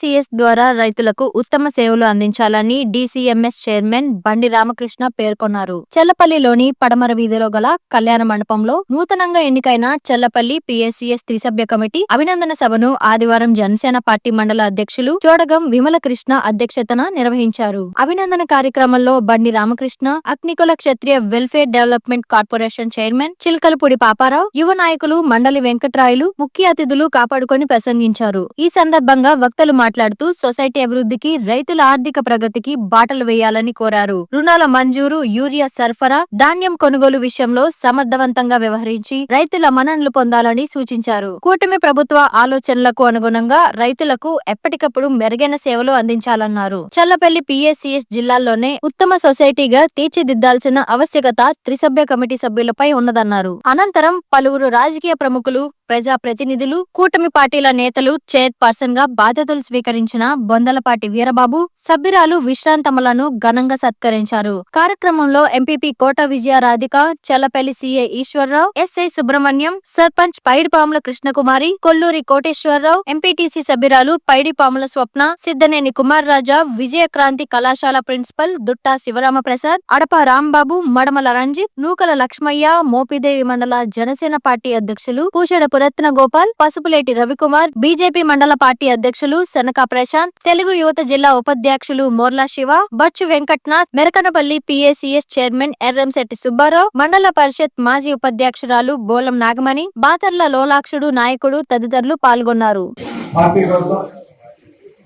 PSCS ద్వారా రైతులకు ఉత్తమ సేవలు అందించాలని డిసిఎంఎస్ చైర్మన్ బండి రామకృష్ణ పేర్కొన్నారు. చెల్లపల్లిలోని పడమర వీధిలో గల కళ్యాణ మండపంలో నూతనంగా ఎన్నికైన చెల్లపల్లి పిఎస్సిఎస్ త్రిసభ్య కమిటీ అభినందన సభను ఆదివారం జనసేన పార్టీ మండల అధ్యక్షులు చోడగం విమల కృష్ణ అధ్యక్షతన నిర్వహించారు. అభినందన కార్యక్రమంలో Bandi Ramakrishna Agnikula Kshatriya welfare development corporation chairman Chilkalapudi Paparao యువ నాయకులు మండలి వెంకట్రాయులు ముఖ్య అతిథులు కాపాడుకొని ప్రసంగించారు. ఈ సందర్భంగా వక్తలు మాట్లాడుతూ సొసైటీ అభివృద్ధికి రైతుల ఆర్థిక ప్రగతికి బాటలు వేయాలని కోరారు. రుణాల మంజూరు యూరియా సరఫరా ధాన్యం కొనుగోలు విషయంలో సమర్థవంతంగా వ్యవహరించి రైతుల మన్ననలు పొందాలని సూచించారు. కూటమి ప్రభుత్వ ఆలోచనలకు అనుగుణంగా రైతులకు ఎప్పటికప్పుడు మెరుగైన సేవలు అందించాలన్నారు. చల్లపల్లి పిఎస్సిఎస్ జిల్లాల్లోనే ఉత్తమ సొసైటీగా తీర్చిదిద్దాల్సిన ఆవశ్యకత త్రిసభ్య కమిటీ సభ్యులపై ఉన్నదన్నారు. అనంతరం పలువురు రాజకీయ ప్రముఖులు ప్రజా ప్రతినిధులు కూటమి పార్టీల నేతలు చైర్పర్సన్గా బాధ్యతలు స్వీకరించిన బొందలపాటి వీరబాబు సభ్యురాలు విశ్రాంతములను ఘనంగా సత్కరించారు. కార్యక్రమంలో MPP Kota Vijaya Radhika Chellapalli CA Eswararao SI Subrahmanyam sarpanch Paidipamula Krishnakumari Kolluri Koteswararao MPTC సభ్యురాలు పైడిపాముల స్వప్న సిద్ధనేని కుమార్ రాజా విజయక్రాంతి కళాశాల ప్రిన్సిపల్ దుట్టా శివరామ ప్రసాద్ అడప రాంబాబు మడమల రంజిత్ నూకల లక్ష్మయ్య మోపిదేవి మండల జనసేన పార్టీ అధ్యక్షులు పూషడపు రత్న గోపాల్ పసుపులేటి రవికుమార్ బీజేపీ మండల పార్టీ అధ్యక్షులు సనకా ప్రశాంత్ తెలుగు యువత జిల్లా ఉపాధ్యక్షులు మోర్లా శివ బచ్చు వెంకట్నాథ్ మెరకనపల్లి పిఏసిఎస్ చైర్మన్ ఎర్రంశెట్టి సుబ్బారావు మండల పరిషత్ మాజీ ఉపాధ్యక్షురాలు బోలం నాగమణి బాతర్ల లోలాక్షుడు నాయకుడు తదితరులు పాల్గొన్నారు.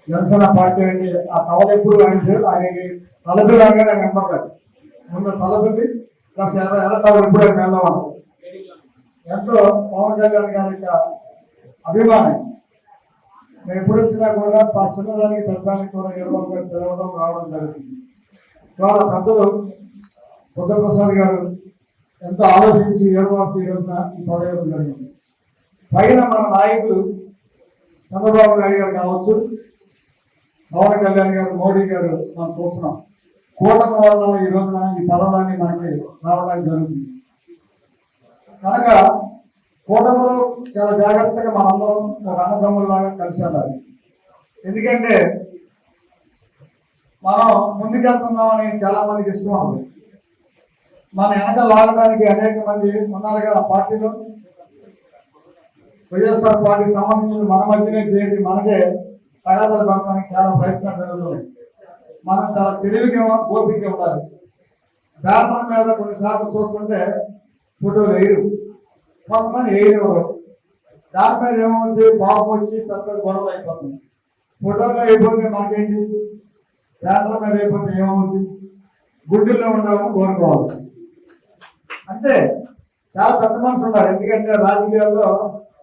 జనసేన పార్టీ అండి ఆ తవలు ఎప్పుడు ఆయన ఆయనకి తలపిల్లాగానే కనపడతాడు ముందు తలపిల్లి ప్లస్ ఎలా ఎలా ఎప్పుడు ఆయన వెళ్ళవాలి ఎంతో పవన్ కళ్యాణ్ గారి యొక్క అభిమాని. నేను ఎప్పుడు వచ్చినా కూడా మా చిన్నదానికి పెద్దదానికి కూడా ఇరవై తెలవడం రావడం జరుగుతుంది. వాళ్ళ పెద్దలు బుద్ధప్రసాద్ గారు ఎంతో ఆలోచించి ఏడవ ఈ రోజున ఈ పదవేయడం జరిగింది. పైన మన నాయకులు చంద్రబాబు నాయుడు గారు కావచ్చు పవన్ కళ్యాణ్ గారు మోడీ గారు మనం చూస్తున్నాం. కూటమి వల్ల ఈ రోజున ఈ పదవాన్ని మనకి రావడానికి జరుగుతుంది. కనుక కూటమిలో చాలా జాగ్రత్తగా మనందరం ఒక అన్నదమ్ముల్లాగా కలిసి ఉండాలి. ఎందుకంటే మనం ముందుకెళ్తున్నామని చాలా మందికి ఇష్టం ఉంది మన వెనక లాగడానికి అనేక మంది ఉన్నారు కదా పార్టీలో. వైఎస్ఆర్ పార్టీ సంబంధించిన మన మధ్యనే చేసి మనకే తగాదాలు పడడానికి చాలా ప్రయత్నాలు జరుగుతున్నాయి. మనం చాలా తెలివిగా గోపిక ఉండాలి. పేపర్ మీద కొన్నిసార్లు చూస్తుంటే ఫోటో వేయడు కొంతమంది వేయరు. దాని మీద ఏమవుతుంది? పాపం వచ్చి పెద్ద గొడవలు అయిపోతుంది ఫోటోలో అయిపోతే మాకేంటి పేపర్ మీద అయిపోతే ఏమవుతుంది? గుడ్డుల్లో ఉండాలని కోరుకోవాలి. అంతే. చాలా పెద్ద మనుషులు ఉండాలి ఎందుకంటే రాజకీయాల్లో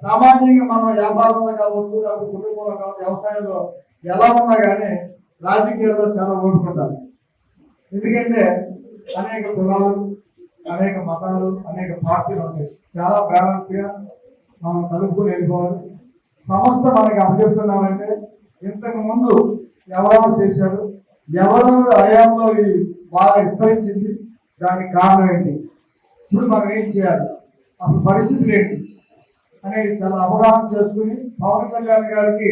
సామాన్యంగా మనం వ్యాపారంలో కావచ్చు లేకపోతే కుటుంబంలో కావచ్చు వ్యవసాయంలో ఎలా ఉన్నా కానీ రాజకీయాల్లో చాలా ఓడుకుంటారు ఎందుకంటే అనేక కులాలు అనేక మతాలు అనేక పార్టీలు ఉంటాయి చాలా బ్యాలెన్స్గా మనం కలుపుకుని వెళ్ళిపోవాలి సంస్థ మనకి అప్పచెప్తున్నారంటే ఇంతకు ముందు ఎవరెవరు చేశారు? ఎవరెవరు హయాంలో ఇది బాగా విస్తరించింది? దానికి కారణం ఏంటి? ఇప్పుడు మనం ఏం చేయాలి? అసలు పరిస్థితులు ఏంటి? అనేది చాలా అవగాహన చేసుకుని పవన్ కళ్యాణ్ గారికి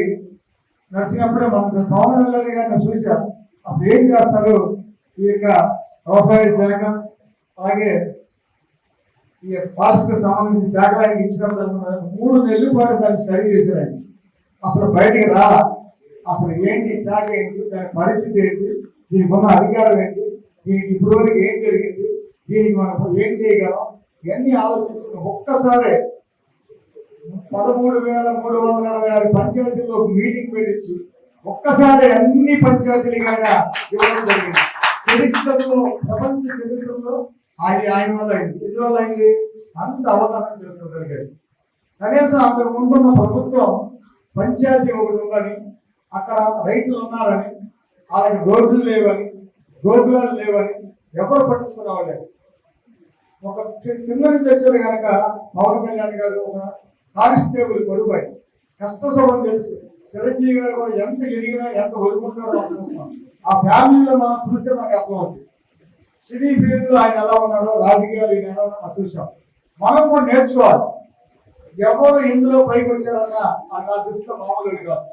నడిచినప్పుడే మనం పవన్ కళ్యాణ్ గారిని చూశారు అసలు ఏం చేస్తారు? ఈ యొక్క వ్యవసాయ శాఖ అలాగే ఈ పాలసీకి సంబంధించిన శాఖ ఆయనకి ఇచ్చినప్పుడు మూడు నెలల పాటు దాన్ని స్టడీ చేశారు ఆయన. అసలు బయటికి రా అసలు ఏంటి శాఖ ఏంటి దాని పరిస్థితి ఏంటి దీనికి ఉన్న అధికారం ఏంటి దీనికి ఇప్పుడు వరకు ఏం జరిగింది దీనికి మనం ఏం చేయగలం ఇవన్నీ ఆలోచించిన ఒక్కసారే పదమూడు వేల మూడు వందల అరవై ఆరు పంచాయతీల్లో మీటింగ్ పెట్టించి ఒక్కసారి అన్ని పంచాయతీలుగా ఇవ్వడం జరిగింది. చరిత్రలో ప్రపంచ చరిత్రలో ఆయన ఆయన వల్ల అయింది. ఎందువల్ల అయింది? అంత అవగాహన చేసుకోగలిగాడు. కనీసం అంతకు ముందున్న ప్రభుత్వం పంచాయతీ ఒకటి ఉందని అక్కడ రైతులు ఉన్నారని వాళ్ళకి రోడ్లు లేవని గోధుమలు లేవని ఎవరు పట్టించుకునేవాళ్ళు? ఒక కి- కింద నుంచి వచ్చాడు కనుక పవన్ కళ్యాణ్ గారు ఒక కానిస్టేబుల్ కొడుకు కష్ట సుఖం తెలుసు. చిరంజీవి గారు కూడా ఎంత ఎదిగినా ఎంత వదులుకుంటారో ఆ ఫ్యామిలీలో మనం చూస్తే మనకు అర్థమవుతుంది. సినీ ఫీల్డ్ ఆయన ఎలా ఉన్నాడో రాజకీయాలు ఈయన ఎలా ఉన్నాడో చూసాం మనం కూడా నేర్చుకోవాలి. ఎవరు ఇందులో పైకి వచ్చారన్నా ఆ నా దృష్టిలో మామూలు కాదు.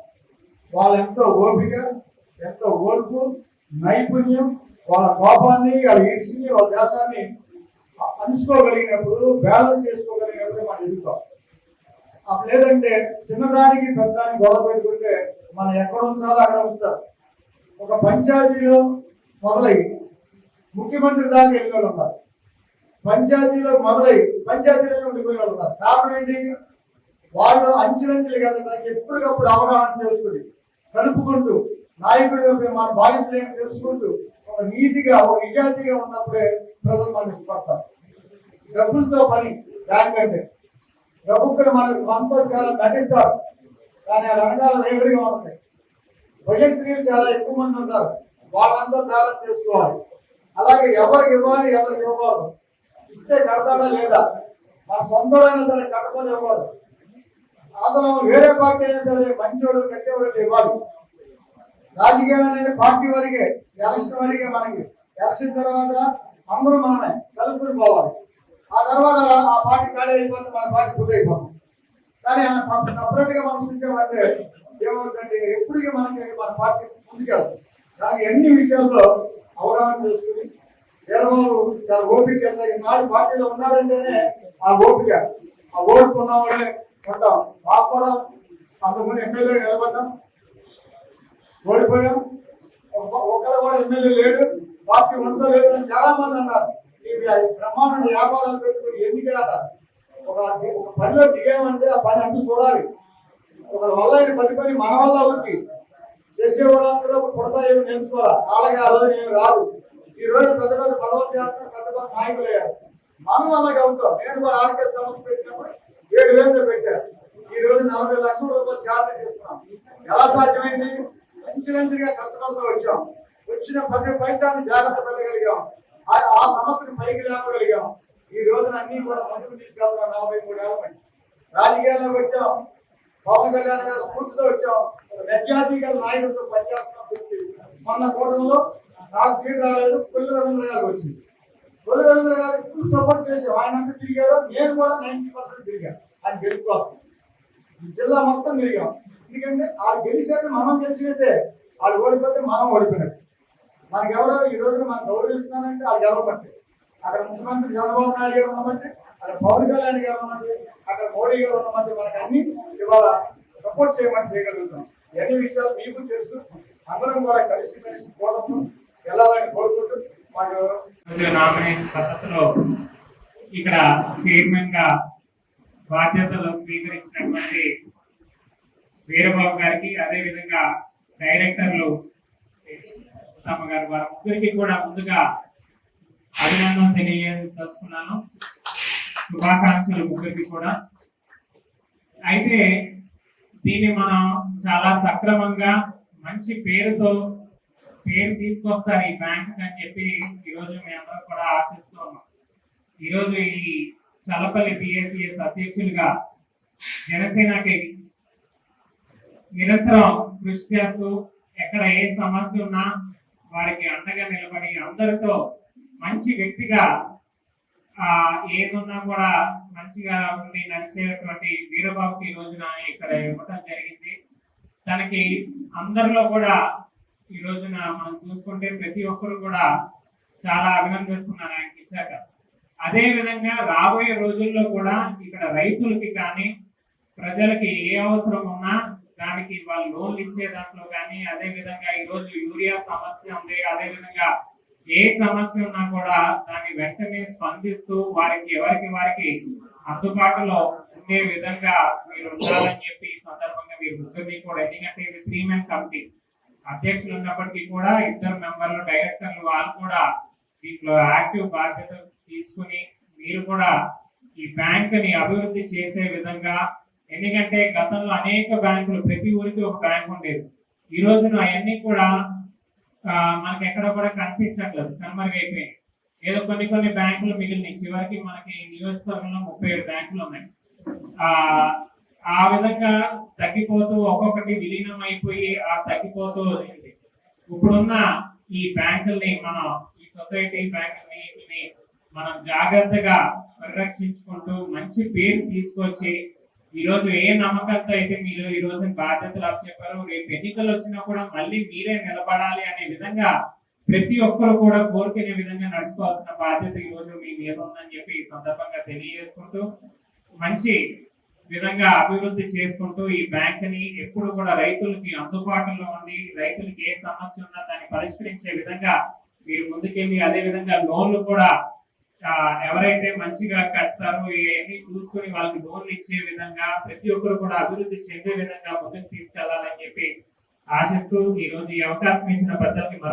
వాళ్ళు ఎంతో ఓపిక ఎంతో ఓర్పు నైపుణ్యం వాళ్ళ కోపాన్ని వాళ్ళ ఈడ్చిని వాళ్ళ దేశాన్ని అంచుకోగలిగినప్పుడు బ్యాలెన్స్ చేసుకోగలిగినప్పుడు మనం ఎదుగుతాం. అప్పుడు లేదంటే చిన్నదానికి పెద్దదానికి గొడవ పెట్టుకుంటే మనం ఎక్కడ ఉంచాలో అక్కడ ఉంచుతారు ఒక పంచాయతీలో మొదలై ముఖ్యమంత్రి దాకా వెళ్ళిన వాళ్ళు ఉన్నారు. పంచాయతీలో మొదలై పంచాయతీలో ఉండిపోయిన వాళ్ళు ఉన్నారు. కారణం ఏంటి? వాళ్ళు అంచెలంచెలు కదా ఎప్పటికప్పుడు అవగాహన చేసుకుని కలుపుకుంటూ నాయకుడిగా మేము మన బాధ్యతలు తెలుసుకుంటూ ఒక నీతిగా ఒక నిజాయితీగా ఉన్నప్పుడే ప్రజలు మనం ఇష్టపడతారు. డబ్బులతో పని బ్యాంక్ అంటే. డబ్బులు మనకు మనతో చాలా నటిస్తారు. కానీ ఆ రంగాలు వేరుగా ఉంటాయి ప్రజెంట్రీలు చాలా ఎక్కువ మంది ఉంటారు. వాళ్ళంతా దారం చేసుకోవాలి. అలాగే ఎవరికి ఇవ్వాలి ఎవరికి ఇవ్వకూడదు. ఇస్తే కడతాడా లేదా? మన సొంతడైనా సరే కట్టకపోతే ఇవ్వకూడదు. అతను వేరే పార్టీ అయినా సరే మంచోడు కట్టేవాడు ఇవ్వాలి. రాజకీయాలు అనేది పార్టీ వరకే ఎలక్షన్ వరకే మనకి. ఎలక్షన్ తర్వాత అందరూ మనమే కలుపుకుని పోవాలి. ఆ తర్వాత ఆ పార్టీ ఖాళీ అయిపోతే మన పార్టీ పూర్తి అయిపోతుంది. కానీ సపరేట్గా మనం చూసామంటే ఏమవుతుందంటే ఎప్పటికీ మనకి మన పార్టీ ముందుకెళ్తుంది కానీ ఎన్ని విషయాల్లో అవగాహన చేసుకుని వీరబాబు చాలా ఓపిక ఎంత ఈనాడు పార్టీలో ఉన్నాడంటేనే ఆ ఓపిక ఆ ఓటు ఉన్న వాళ్ళే ఉంటాం. మాకు కూడా అంతకుముందు ఎమ్మెల్యే నిలబడ్డాం ఓడిపోయాం. ఒకరు ఒకళ్ళు కూడా ఎమ్మెల్యే లేడు పార్టీ ఉండదో లేదని చాలా మంది అన్నారు ఇవి బ్రహ్మాండ వ్యాపారాలు పెట్టుకుని ఎందుకు అన్నారు ఒక ఒక పనిలో దిగామంటే ఆ పని అన్ని చూడాలి. ఒక వల్ల పది పని మన వల్ల ఉంది చేసే వాళ్ళందరూ పుడతా నేర్చుకోవాలి అలాగే ఆ రోజు ఏమి రాదు. ఈ రోజు పెద్ద పెద్ద పదవులు చేస్తారు పెద్ద పెద్ద నాయకులు అయ్యారు. మనం అలాగే అవుతాం నేను కూడా ఆర్కే సంస్థ పెట్టినప్పుడు ఏడు వేలు పెట్టారు. ఈ రోజు నలభై లక్షల రూపాయలు శాలరీ చేస్తున్నాం. ఎలా సాధ్యమైంది? మంచి మంచిగా కష్టపడుతూ వచ్చాం. వచ్చిన ప్రతి పైసాన్ని జాగ్రత్త పెట్టగలిగాం ఆ ఆ పైకి లేపగలిగాం ఈ రోజున అన్ని కూడా ముందుకు తీసుకెళ్తున్నాం నలభై మూడు ఏళ్ళ రాజకీయాల్లోకి వచ్చాం. పవన్ కళ్యాణ్ గారు స్ఫూర్తితో వచ్చాం. నిజాతీ గల నాయకుడితో పనిచేస్తున్నాం పూర్తి. మొన్న కూటమిలో నాకు సీట్ రాలేదు కొల్లి రవీంద్ర గారికి వచ్చింది. కొల్లి రవీంద్ర గారికి ఫుల్ సపోర్ట్ చేసాం ఆయన అంతా తిరిగారు. నేను కూడా నైన్టీ పర్సెంట్ తిరిగాను. ఆయన గెలుపుకోవాలి జిల్లా మొత్తం తిరిగాం. ఎందుకంటే వాళ్ళు గెలిచారని మనం గెలిచినట్టే. వాళ్ళు ఓడిపోతే మనం ఓడిపోయినట్టు. మనకెవరో ఈ రోజున మనం గౌరవిస్తున్నారంటే వాళ్ళు గెలవబట్టే. అక్కడ ముఖ్యమంత్రి చంద్రబాబు నాయుడు గారు ఉన్నమంటే అక్కడ పవన్ కళ్యాణ్ గారు ఉన్నట్టు అక్కడ మోడీ గారు ఉన్నమంటే మనకి అన్ని ఇవాళ సపోర్ట్ చేయమని చేయగలుగుతాం. ఎన్ని విషయాలు మీకు తెలుసు అందరం కూడా కలిసి కలిసి పోవడం వెళ్ళాలని కోరుకుంటూ మాకు నామినేషన్ పద్ధతిలో ఇక్కడ చైర్మన్గా బాధ్యతలు స్వీకరించినటువంటి వీరబాబు గారికి అదేవిధంగా డైరెక్టర్లు తమ గారు వారి. ముగ్గురికి కూడా ముందుగా అభినందన తెలియజేసుకున్నాను. శుభాకాంక్షలు ముగ్గురికి కూడా. అయితే దీన్ని మనం చాలా సక్రమంగా మంచి పేరుతో పేరు తీసుకొస్తారు ఈ బ్యాంక్ అని చెప్పి ఈరోజు మేమందరం కూడా ఆశిస్తూ ఉన్నాం. ఈరోజు ఈ చలపల్లి బిఎస్ఎస్ అధ్యక్షులుగా జనసేనకి నిరంతరం కృషి చేస్తూ ఎక్కడ ఏ సమస్య ఉన్నా వారికి అండగా నిలబడి అందరితో మంచి వ్యక్తిగా ఆ ఏదున్నా కూడా మంచిగా ఉండి నడిచేటువంటి వీరబాబుకి ఈ రోజున ఇక్కడ ఇవ్వటం జరిగింది. దానికి అందరిలో కూడా ఈ రోజున మనం చూసుకుంటే ప్రతి ఒక్కరు కూడా చాలా అభినందిస్తున్నారు ఆయనకి ఇచ్చాక. అదే విధంగా రాబోయే రోజుల్లో కూడా ఇక్కడ రైతులకి కానీ ప్రజలకి ఏ అవసరం ఉన్నా దానికి వాళ్ళు లోన్లు ఇచ్చే దాంట్లో కానీ అదే విధంగా ఈ రోజు యూరియా సమస్య ఉంది. అదే విధంగా ఏ సమస్య ఉన్నా కూడా దాన్ని వెంటనే స్పందిస్తూ వారికి ఎవరికి వారికి అందుబాటులో ఉండే విధంగా మీరు ఉండాలని చెప్పి ఈ సందర్భంగా మీరు ఉంటుంది కూడా ఎందుకంటే ఇది త్రీ మెన్ కమిటీ అధ్యక్షులు ఉన్నప్పటికీ కూడా ఇద్దరు మెంబర్లు డైరెక్టర్లు వాళ్ళు కూడా దీంట్లో యాక్టివ్ బాధ్యత తీసుకుని మీరు కూడా ఈ బ్యాంక్ని అభివృద్ధి చేసే విధంగా ఎందుకంటే గతంలో అనేక బ్యాంకులు ప్రతి ఊరికి ఒక బ్యాంక్ ఉండేది. ఈ రోజున అవన్నీ కూడా మనకి ఎక్కడ కూడా కనిపించట్లేదు. కనుమరుగైపోయింది. ఏదో కొన్ని కొన్ని బ్యాంకులు మిగిలినాయి. చివరికి మనకి నియోజకవర్గంలో ముప్పై ఏడు బ్యాంకులు ఉన్నాయి. ఆ ఆ విధంగా తగ్గిపోతూ ఒక్కొక్కటి విలీనం అయిపోయి ఆ తగ్గిపోతూ వచ్చింది. ఇప్పుడున్న ఈ బ్యాంకుల్ని మనం ఈ సొసైటీ బ్యాంకుల్ని మనం జాగ్రత్తగా పరిరక్షించుకుంటూ మంచి పేరు తీసుకొచ్చి ఈ రోజు ఏ నమ్మకంతో అయితే మీరు ఈ రోజు బాధ్యతలు అప్పచెప్పారో రేపు ఎన్నికలు వచ్చినా కూడా మళ్ళీ మీరే నిలబడాలి అనే విధంగా ప్రతి ఒక్కరు కూడా కోరుకునే విధంగా నడుచుకోవాల్సిన బాధ్యత ఈ రోజు మీ మీద ఉందని చెప్పి ఈ సందర్భంగా తెలియజేసుకుంటూ మంచి విధంగా అభివృద్ధి చేసుకుంటూ ఈ బ్యాంక్ని ఎప్పుడు కూడా రైతులకి అందుబాటులో ఉండి రైతులకి ఏ సమస్య ఉన్నా దాన్ని పరిష్కరించే విధంగా మీరు ముందుకెళ్ళి అదే విధంగా లోన్లు కూడా ఎవరైతే మంచిగా కడతారో ఇవన్నీ చూసుకొని వాళ్ళకి లోన్లు ఇచ్చే విధంగా ప్రతి ఒక్కరు కూడా అభివృద్ధి చెందే విధంగా ముందుకు తీసుకెళ్ళాలని చెప్పి ఆశిస్తూ ఈ రోజు ఈ అవకాశం ఇచ్చిన పెద్దలకి